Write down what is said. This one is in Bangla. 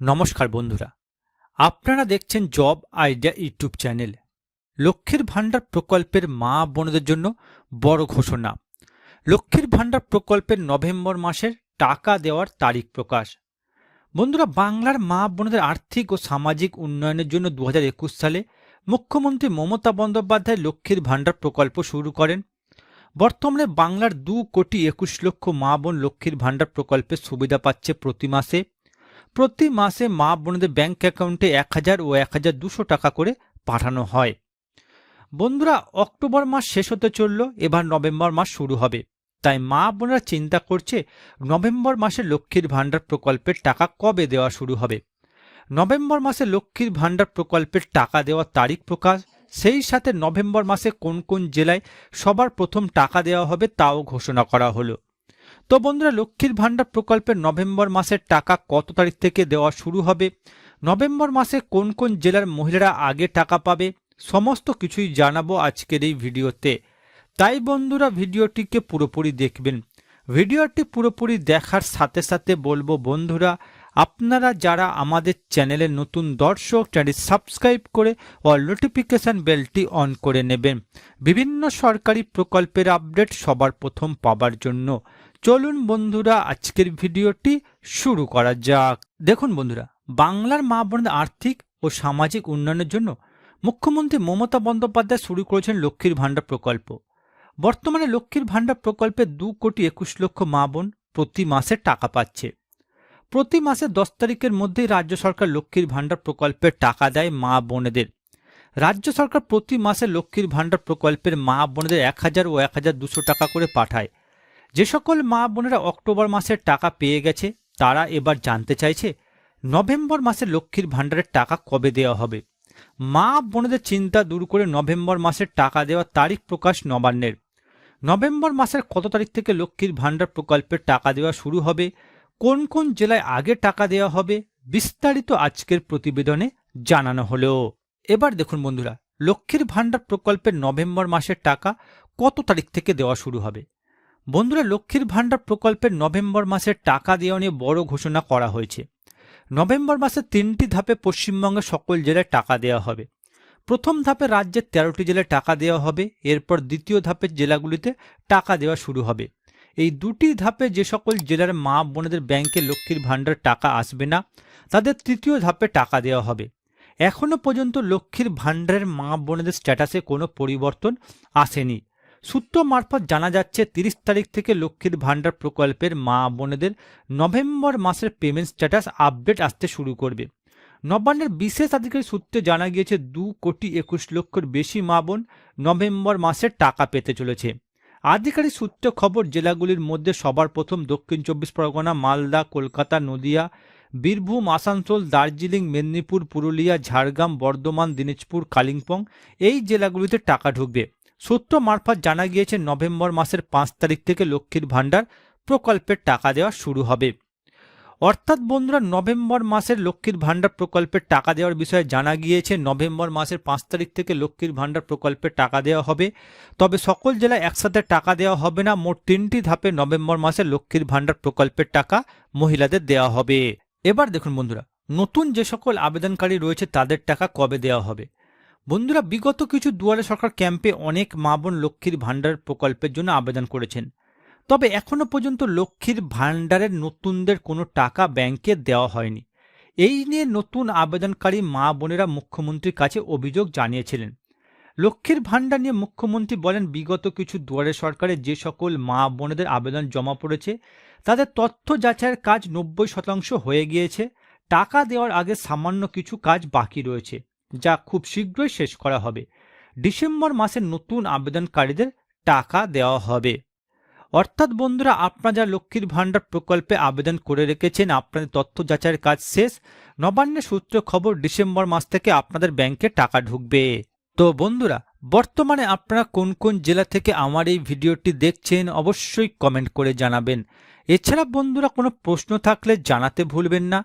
নমস্কার বন্ধুরা। আপনারা দেখছেন জব আইডিয়া ইউটিউব চ্যানেল। লক্ষ্মীর ভাণ্ডার প্রকল্পের মা বোনদের জন্য বড় ঘোষণা। লক্ষ্মীর ভাণ্ডার প্রকল্পের নভেম্বর মাসের টাকা দেওয়ার তারিখ প্রকাশ। বন্ধুরা, বাংলার মা বোনদের আর্থিক ও সামাজিক উন্নয়নের জন্য দু হাজার একুশ সালে মুখ্যমন্ত্রী মমতা বন্দ্যোপাধ্যায় লক্ষ্মীর ভাণ্ডার প্রকল্প শুরু করেন। বর্তমানে বাংলার দু কোটি একুশ লক্ষ মা বোন লক্ষ্মীর ভাণ্ডার প্রকল্পের সুবিধা পাচ্ছে প্রতি মাসে। প্রতি মাসে মা বোনদের ব্যাংক অ্যাকাউন্টে এক হাজার ও এক হাজার দুশো টাকা করে পাঠানো হয়। বন্ধুরা, অক্টোবর মাস শেষ হতে চলল, এবার নভেম্বর মাস শুরু হবে। তাই মা বোনেরা চিন্তা করছে, নভেম্বর মাসে লক্ষ্মীর ভাণ্ডার প্রকল্পের টাকা কবে দেওয়া শুরু হবে? নভেম্বর মাসে লক্ষ্মীর ভাণ্ডার প্রকল্পের টাকা দেওয়ার তারিখ প্রকাশ, সেই সাথে নভেম্বর মাসে কোন কোন জেলায় সবার প্রথম টাকা দেওয়া হবে তাও ঘোষণা করা হলো। তো বন্ধুরা, লক্ষ্মীর ভাণ্ডার প্রকল্পের নভেম্বর মাসের টাকা কত তারিখ থেকে দেওয়া শুরু হবে? নভেম্বর মাসে কোন কোন জেলার মহিলারা আগে টাকা পাবে? সমস্ত কিছুই জানাব আজকের এই ভিডিওতে। তাই বন্ধুরা, ভিডিওটিকে পুরোপুরি দেখবেন। ভিডিওটি পুরোপুরি দেখার সাথে সাথে বলব বন্ধুরা, আপনারা যারা আমাদের চ্যানেলে নতুন দর্শক চ্যানেল সাবস্ক্রাইব করে ও নোটিফিকেশান বেলটি অন করে নেবেন। বিভিন্ন সরকারি প্রকল্পের আপডেট সবার প্রথম পাবার জন্য। চলুন বন্ধুরা, আজকের ভিডিওটি শুরু করা যাক। দেখুন বন্ধুরা, বাংলার মা বোনদের আর্থিক ও সামাজিক উন্নয়নের জন্য মুখ্যমন্ত্রী মমতা বন্দ্যোপাধ্যায় শুরু করেছেন লক্ষ্মীর ভাণ্ডার প্রকল্প। বর্তমানে লক্ষ্মীর ভাণ্ডার প্রকল্পে দু কোটি একুশ লক্ষ মা বোন প্রতি মাসে টাকা পাচ্ছে। প্রতি মাসে দশ তারিখের মধ্যেই রাজ্য সরকার লক্ষ্মীর ভাণ্ডার প্রকল্পের টাকা দেয় মা বোনেদের। রাজ্য সরকার প্রতি মাসে লক্ষ্মীর ভাণ্ডার প্রকল্পের মা বোনেদের এক হাজার ও এক হাজার দুশো টাকা করে পাঠায়। যে সকল মা বোনেরা অক্টোবর মাসের টাকা পেয়ে গেছে, তারা এবার জানতে চাইছে নভেম্বর মাসে লক্ষ্মীর ভাণ্ডারের টাকা কবে দেওয়া হবে। মা বোনেদের চিন্তা দূর করে নভেম্বর মাসের টাকা দেওয়ার তারিখ প্রকাশ নবান্নের। নভেম্বর মাসের কত তারিখ থেকে লক্ষ্মীর ভাণ্ডার প্রকল্পের টাকা দেওয়া শুরু হবে, কোন কোন জেলায় আগে টাকা দেওয়া হবে, বিস্তারিত আজকের প্রতিবেদনে জানানো হলো। এবার দেখুন বন্ধুরা, লক্ষ্মীর ভাণ্ডার প্রকল্পের নভেম্বর মাসের টাকা কত তারিখ থেকে দেওয়া শুরু হবে? বন্ধুরা, লক্ষ্মীর ভাণ্ডার প্রকল্পের নভেম্বর মাসের টাকা দেওয়া নিয়ে বড় ঘোষণা করা হয়েছে। নভেম্বর মাসে তিনটি ধাপে পশ্চিমবঙ্গের সকল জেলায় টাকা দেওয়া হবে। প্রথম ধাপে রাজ্যের তেরোটি জেলায় টাকা দেওয়া হবে, এরপর দ্বিতীয় ধাপের জেলাগুলিতে টাকা দেওয়া শুরু হবে। এই দুটি ধাপে যে সকল জেলার মা বোনেদের ব্যাংকে লক্ষ্মীর ভাণ্ডার টাকা আসবে না, তাদের তৃতীয় ধাপে টাকা দেওয়া হবে। এখনও পর্যন্ত লক্ষ্মীর ভাণ্ডারের মা বোনেদের স্ট্যাটাসে কোনো পরিবর্তন আসেনি। সূত্র মারফত জানা যাচ্ছে, তিরিশ তারিখ থেকে লক্ষ্মীর ভাণ্ডার প্রকল্পের মা বোনেদের নভেম্বর মাসের পেমেন্ট স্ট্যাটাস আপডেট আসতে শুরু করবে। নবান্নের বিশেষ আধিকারিক সূত্রে জানা গিয়েছে, দু কোটি একুশ লক্ষের বেশি মা বোন নভেম্বর মাসের টাকা পেতে চলেছে। আধিকারিক সূত্রে খবর, জেলাগুলির মধ্যে সবার প্রথম দক্ষিণ চব্বিশ পরগনা, মালদা, কলকাতা, নদিয়া, বীরভূম, আসানসোল, দার্জিলিং, মেদিনীপুর, পুরুলিয়া, ঝাড়গ্রাম, বর্ধমান, দিনাজপুর, কালিম্পং এই জেলাগুলিতে টাকা ঢুকবে। সূত্র মারফত জানা গিয়েছে, নভেম্বর মাসের পাঁচ তারিখ থেকে লক্ষ্মীর ভাণ্ডার প্রকল্পের টাকা দেওয়া শুরু হবে। অর্থাৎ বন্ধুরা, নভেম্বর মাসের লক্ষ্মীর ভাণ্ডার প্রকল্পের টাকা দেওয়ার বিষয়ে জানা গিয়েছে, নভেম্বর মাসের পাঁচ তারিখ থেকে লক্ষ্মীর ভাণ্ডার প্রকল্পের টাকা দেওয়া হবে। তবে সকল জেলায় একসাথে টাকা দেওয়া হবে না, মোট তিনটি ধাপে নভেম্বর মাসে লক্ষ্মীর ভাণ্ডার প্রকল্পের টাকা মহিলাদের দেওয়া হবে। এবার দেখুন বন্ধুরা, নতুন যে সকল আবেদনকারী রয়েছে, তাদের টাকা কবে দেওয়া হবে? বন্ধুরা, বিগত কিছু দুয়ারে সরকার ক্যাম্পে অনেক মা বোন লক্ষ্মীর ভাণ্ডার প্রকল্পের জন্য আবেদন করেছেন। তবে এখনও পর্যন্ত লক্ষ্মীর ভাণ্ডারের নতুনদের কোনো টাকা ব্যাংকে দেওয়া হয়নি। এই নিয়ে নতুন আবেদনকারী মা বোনেরা মুখ্যমন্ত্রীর কাছে অভিযোগ জানিয়েছিলেন। লক্ষ্মীর ভাণ্ডার নিয়ে মুখ্যমন্ত্রী বলেন, বিগত কিছু দুয়ারে সরকারে যে সকল মা বোনেদের আবেদন জমা পড়েছে, তাদের তথ্য যাচাইয়ের কাজ নব্বই শতাংশ হয়ে গিয়েছে। টাকা দেওয়ার আগে সামান্য কিছু কাজ বাকি রয়েছে। যা খুব শীঘ্রই শেষ করা হবে। ডিসেম্বর মাসে নতুন আবেদনকারীদের টাকা দেওয়া হবে। অর্থাৎ বন্ধুরা, আপনারা যা লক্ষ্মীর ভাণ্ডার প্রকল্পে আবেদন করে রেখেছেন, আপনাদের তথ্য যাচাইয়ের কাজ শেষ। নবান্নের সূত্র খবর, ডিসেম্বর মাস থেকে আপনাদের ব্যাংকে টাকা ঢুকবে। তো বন্ধুরা, বর্তমানে আপনারা কোন কোন জেলা থেকে আমার এই ভিডিওটি দেখছেন, অবশ্যই কমেন্ট করে জানাবেন। এছাড়া বন্ধুরা, কোনো প্রশ্ন থাকলে জানাতে ভুলবেন না।